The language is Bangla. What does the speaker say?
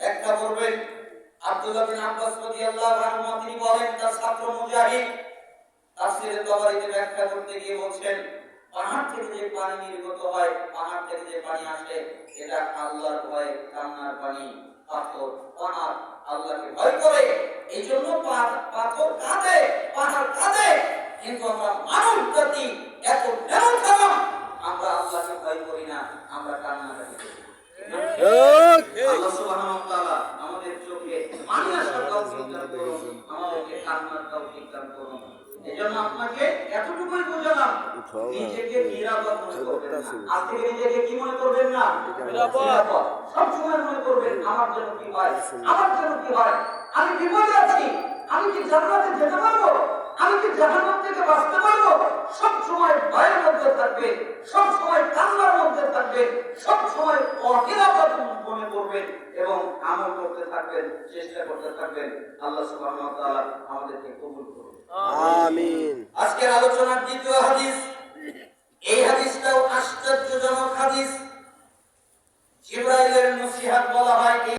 একটা বলবেন আব্দুল্লাহ বিন বলেন, তার ছাত্র গিয়ে বলছেন, পাহাড় থেকে যে পানি নির্গত হয়, পাহাড় থেকে যে পানি আসে, এটা আল্লাহর ভয়ে কান্নার পানি, পাথর, পাহাড় ভয় করে। এই জন্য পাথর কাঁদে, পাহাড় কাঁদে। কিন্তু আমরা মানব জাতি করি না আমরা কান্নাকাটি করি। আমাদের চোখে পানি আসার তৌফিক দান করুন আমাদেরকে কান্নার তৌফিক দান করুন। এজন্য আপনাকে এতটুকুই বুঝালাম নিজেকে নিরাপদ মনে করবেন না। আজ থেকে নিজেকে কি মনে করবেন না? নিরাপদ। সব মনে করবেন আমার জন্য কি হয়? আমার জন্য কি হয়? আমি বিপদে আছি জাহান্নাম থেকে বাঁচতে পারব সব সময় ভয়ের মধ্যে থাকবে সব সময় কান্নার মধ্যে থাকবে সব সময় অহিরাপদ মনে করবেন এবং আমল করতে থাকবেন চেষ্টা করতে থাকবেন। আল্লাহ সুবহানাহু আমাদেরকে কবুল করুন। আমিন। আজকের আলোচনার দ্বিতীয় হাদিস এই হাদিসটাও আশ্চর্যজনক হাদিস। জিব্রাইলের নসিহত বলা হয়